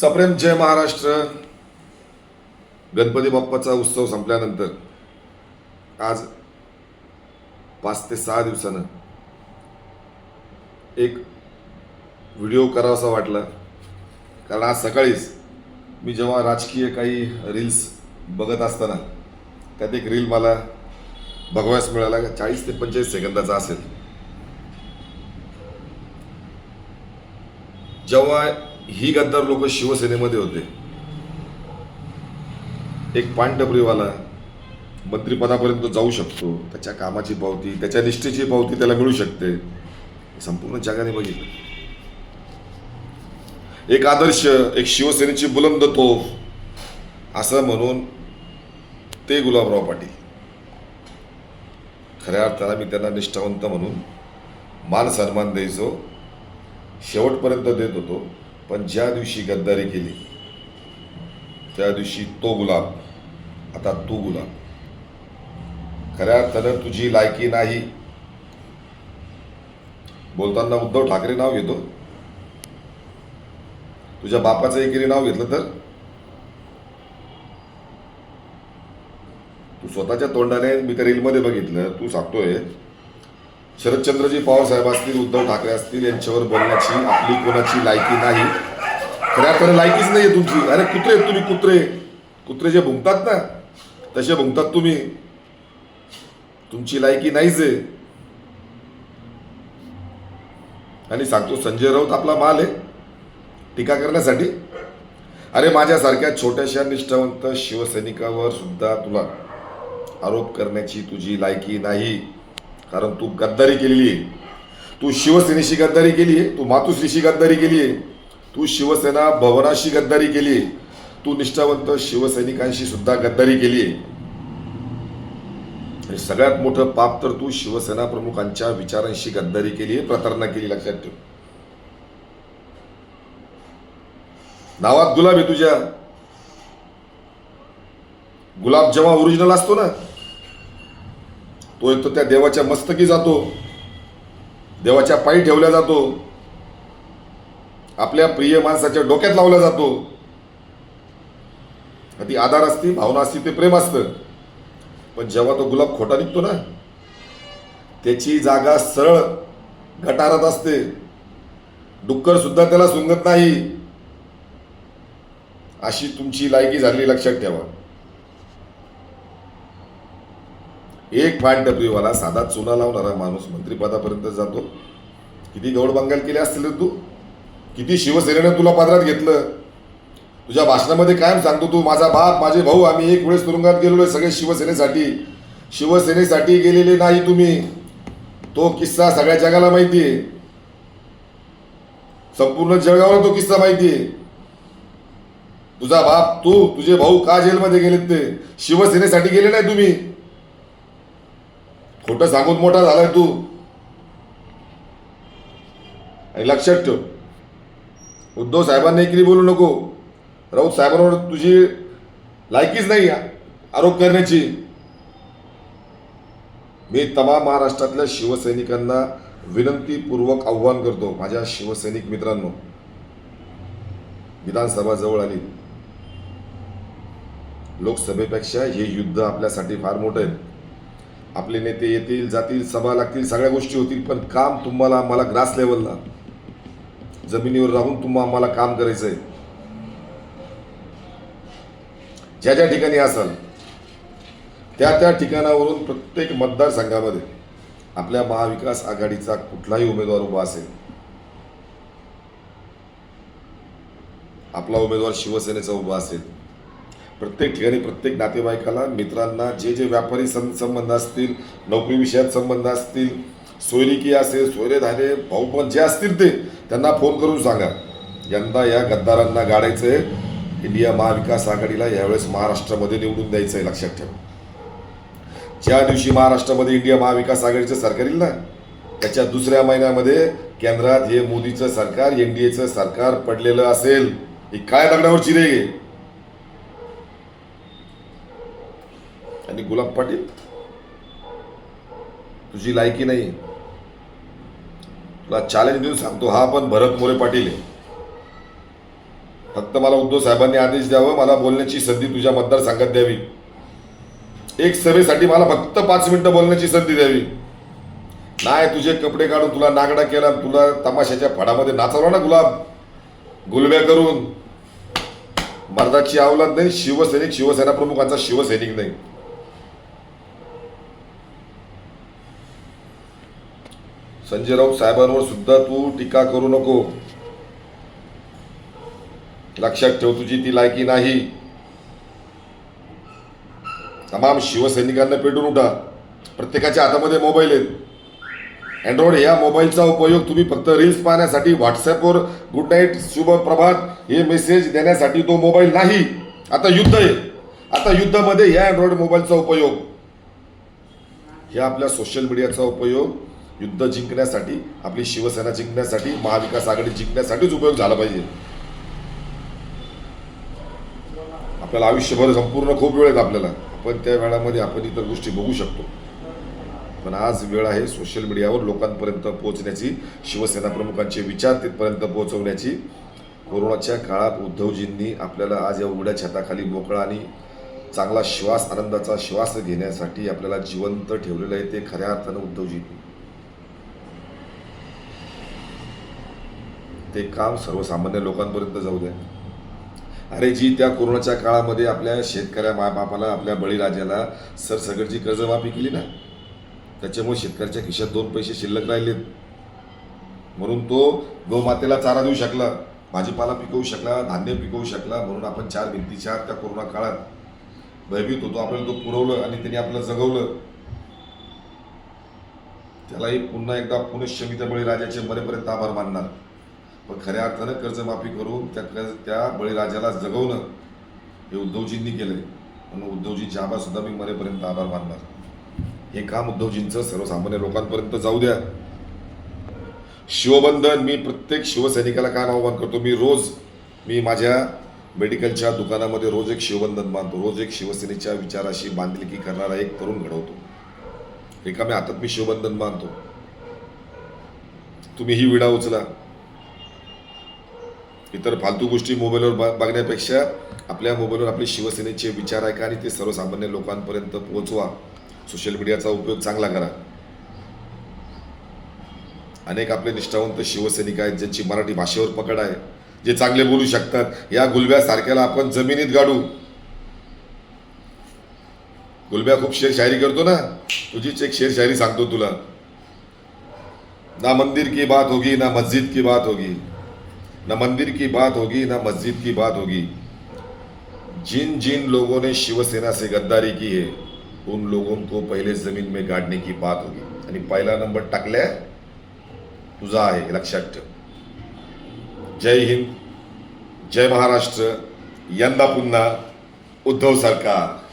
सप्रेम जय महाराष्ट्र. गणपती बाप्पाचा उत्सव संपल्यानंतर आज पाच ते सहा दिवसानं एक व्हिडिओ करावासा वाटला. कारण आज सकाळीच मी जेव्हा राजकीय काही रील्स बघत असताना त्यात एक रील मला बघवायस मिळाला चाळीस ते पंचेचाळीस सेकंदाचा असेल. जेव्हा ही गद्दार लोक शिवसेनेमध्ये होते. एक पानटपरीवाला मंत्रिपदापर्यंत जाऊ शकतो त्याच्या कामाची पावती त्याच्या निष्ठेची पावती त्याला मिळू शकते. संपूर्ण जगाने बघितलं. एक आदर्श एक शिवसेनेची बुलंद तोफ असं म्हणून ते गुलाबराव पाटील. खऱ्या अर्थानं मी त्यांना निष्ठावंत म्हणून मान सन्मान द्यायचो. शेवटपर्यंत देत होतो. पण ज्या दिवशी गद्दारी केली त्या दिवशी तो गुलाब आता तू गुलाब खऱ्या अर्थानं तुझी लायकी नाही. बोलताना उद्धव ठाकरे नाव घेतो. तुझ्या बापाचं एकेरी नाव घेतलं तर? तू स्वतःच्या तोंडाने मी त्या रीलमध्ये बघितलं तू सांगतोय शरदचंद्रजी पवार साहेब असतील उद्धव ठाकरे असतील यांच्यावर बोलण्याची आपली कोणाची लायकी नाही. खऱ्या खरं लायकीच नाही तुमची. अरे कुत्रे आहेत तुम्ही कुत्रे. कुत्रे जे भुंकतात ना तसे भुंकतात तुम्ही. तुमची लायकी नाहीच आहे. आणि सांगतो संजय राऊत आपला माल आहे टीका करण्यासाठी. अरे माझ्यासारख्या छोट्याशा निष्ठावंत शिवसैनिकावर सुद्धा तुला आरोप करण्याची तुझी लायकी नाही. कारण तू गद्दारी केलेली आहे. तू शिवसेनेशी गद्दारी केली आहे तू मातुश्रीशी गद्दारी केली आहे. तू शिवसेना भवनाशी गद्दारी केली आहे. तू निष्ठावंत शिवसैनिकांशी सुद्धा गद्दारी केली आहे. सगळ्यात मोठं पाप तर तू शिवसेना प्रमुखांच्या विचारांशी गद्दारी केली आहे प्रतारणा केली लक्षात ठेव. नावात गुलाब आहे तुझ्या. गुलाब जेव्हा ओरिजिनल असतो ना तो एक तर त्या देवाच्या मस्तकी जातो. देवाच्या पायी ठेवल्या जातो. आपल्या प्रिय माणसाच्या डोक्यात लावला जातो. ती आधार असती भावना असती ते प्रेम असतं. पण जेव्हा तो गुलाब खोटा निघतो ना त्याची जागा सरळ गटारात असते. डुक्कर सुद्धा त्याला सुंगत नाही. अशी तुमची लायकी झाली लक्षात ठेवा. एक फॅट डबरीवाला साधा चुना लावणारा माणूस मंत्रिपदापर्यंत जातो. किती गौडबंगाल केले असतील रे तू? किती शिवसेनेनं तुला पदरात घेतलं? तुझ्या भाषणामध्ये कायम सांगतो तू माझा बाप माझे भाऊ आम्ही एक वेळेस तुरुंगात गेलेलो आहे सगळे शिवसेनेसाठी. शिवसेनेसाठी गेलेले नाही तुम्ही. तो किस्सा सगळ्या जगाला माहिती आहे. संपूर्ण जगावर तो किस्सा माहिती आहे. तुझा बाप तू तुझे भाऊ का जेलमध्ये गेलेत ते? शिवसेनेसाठी गेले नाही तुम्ही. खोटं सांगून मोठा झालाय तू. आणि लक्षात ठेव उद्धव साहेबांना एकरी बोलू नको. राऊत साहेबांवर तुझी लायकीच नाही आरोप करण्याची. मी तमाम महाराष्ट्रातल्या शिवसैनिकांना विनंतीपूर्वक आव्हान करतो माझ्या शिवसैनिक मित्रांनो. विधानसभा जवळ आली. लोकसभेपेक्षा हे युद्ध आपल्यासाठी फार मोठं आहे. आपले नेते येतील जातील सभा लागतील सगळ्या गोष्टी होतील पण काम तुम्हाला मला ग्रास लेवलला जमिनीवर राहून तुम्हा आम्हाला काम करायचं आहे ज्या ज्या ठिकाणी असाल त्या त्या ठिकाणावरून प्रत्येक मतदारसंघामध्ये आपल्या महाविकास आघाडीचा कुठलाही उमेदवार उभा असेल आपला उमेदवार शिवसेनेचा उभा असेल प्रत्येक ठिकाणी प्रत्येक नातेवाईकाला मित्रांना जे जे व्यापारी सं संबंध असतील नोकरी विषयात संबंध असतील सोयरिकी असेल सोयरेधारे भाऊ पण जे असतील ते त्यांना फोन करून सांगा. यंदा या गद्दारांना गाडायचं आहे इंडिया महाविकास आघाडीला यावेळेस महाराष्ट्रामध्ये निवडून द्यायचं आहे लक्षात ठेवा. ज्या दिवशी महाराष्ट्रामध्ये इंडिया महाविकास आघाडीचं सरकार येईल ना त्याच्या दुसऱ्या महिन्यामध्ये केंद्रात हे मोदीचं सरकार एन डी एचं सरकार पडलेलं असेल ही काय दगडावर चिरे. आणि गुलाब पाटील तुझी लायकी नाही. तुला चॅलेंज देऊन सांगतो हा पण भरत मोरे पाटील आहे. फक्त मला उद्धव साहेबांनी आदेश द्यावं मला बोलण्याची संधी तुझ्या मतदारसंघात द्यावी. एक सभेसाठी मला फक्त पाच मिनिटं बोलण्याची संधी द्यावी. नाही तुझे कपडे काढून तुला नागडा केला तुला तमाशाच्या फडामध्ये नाचवला ना गुलाब? गुलब्या करून. मर्दाची अवलाद नाही शिवसैनिक शिवसेना प्रमुखांचा शिवसैनिक नाही. संजय राऊत साहेबांवर सुद्धा तू टीका करू नको. लक्षात ठेव तुझी ती लायकी नाही. तमाम शिवसैनिकांना पेटून उठा. प्रत्येकाच्या हातामध्ये मोबाईल आहेत. अँड्रॉइड ह्या मोबाईलचा उपयोग तुम्ही फक्त रील्स पाहण्यासाठी व्हॉट्सअपवर गुड नाईट शुभ प्रभात हे मेसेज देण्यासाठी तो मोबाईल नाही. आता युद्ध आहे. आता युद्धामध्ये या अँड्रॉइड मोबाईलचा उपयोग. ह्या आपल्या सोशल मीडियाचा उपयोग. युद्ध जिंकण्यासाठी आपली शिवसेना जिंकण्यासाठी महाविकास आघाडी जिंकण्यासाठीच उपयोग झाला पाहिजे. आपल्याला आयुष्यभर संपूर्ण खूप वेळ आहेत आपल्याला. आपण त्या वेळामध्ये आपण इतर गोष्टी बघू शकतो. पण आज वेळ आहे सोशल मीडियावर लोकांपर्यंत पोहोचण्याची शिवसेना प्रमुखांचे विचार तिथपर्यंत पोहोचवण्याची. कोरोनाच्या काळात उद्धवजींनी आपल्याला आज या उघड्या छताखाली मोकळा आणि चांगला श्वास आनंदाचा श्वास घेण्यासाठी आपल्याला जिवंत ठेवलेलं आहे ते खऱ्या अर्थानं उद्धवजींनी. ते काम सर्वसामान्य लोकांपर्यंत जाऊ द्या अरे जी त्या कोरोनाच्या काळामध्ये आपल्या शेतकऱ्या मायबापाला आपल्या बळीराजाला सरसगटची कर्जमाफी केली ना त्याच्यामुळे शेतकऱ्याच्या खिशात दोन पैसे शिल्लक राहिलेत. म्हणून तो गोमातेला चारा देऊ शकला भाजीपाला पिकवू शकला धान्य पिकवू शकला म्हणून आपण चार भिंतीच्या आत त्या कोरोना काळात भयभीत होतो. आपल्याला तो पुरवलं आणि त्यांनी आपलं जगवलं. त्यालाही पुन्हा एकदा पुनश्चमित बळीराजाचे मरेपर्यंत आभार मानणार. पण खऱ्या अर्थानं कर्जमाफी करून त्या कर्ज त्या बळीराजाला जगवणं हे उद्धवजींनी केलंय. म्हणून उद्धवजींचे आभारसुद्धा मी मरेपर्यंत आभार मानणार. हे काम उद्धवजींचं सर्वसामान्य लोकांपर्यंत जाऊ द्या. शिवबंधन मी प्रत्येक शिवसैनिकाला काय आव्हान करतो? मी रोज मी माझ्या मेडिकलच्या दुकानामध्ये रोज एक शिवबंधन बांधतो. रोज एक शिवसेनेच्या विचाराशी बांधिलकी करणारा एक तरुण घडवतो. रिकाम्या हातात मी शिवबंधन बांधतो. तुम्ही ही विडा उचला. इतर फालतू गोष्टी मोबाईलवर ब- बघण्यापेक्षा आपल्या मोबाईलवर आपले शिवसेनेचे विचार ऐका आणि ते सर्वसामान्य लोकांपर्यंत पोहोचवा. सोशल मीडियाचा उपयोग चांगला करा. अनेक आपले निष्ठावंत शिवसैनिक आहेत ज्यांची मराठी भाषेवर पकड आहे जे चांगले बोलू शकतात. या गुलब्या सारख्याला आपण जमिनीत गाडू. गुलब्या खूप शेर शायरी करतो ना? तुझीच एक शेर शायरी सांगतो तुला. ना मंदिर की बात होगी ना मस्जिद की बात होगी. न मंदिर की बात होगी, ना मस्जिद की बात होगी। जिन जिन लोगों ने शिवसेना से गद्दारी की है, उन लोगों को पहले ज़मीन में गाड़ने की बात होगी। आणि पहिला नंबर टाकल्या तुझा हे लक्षात जय हिंद, जय महाराष्ट्र, यंदा पुन्हा उद्धव सरकार।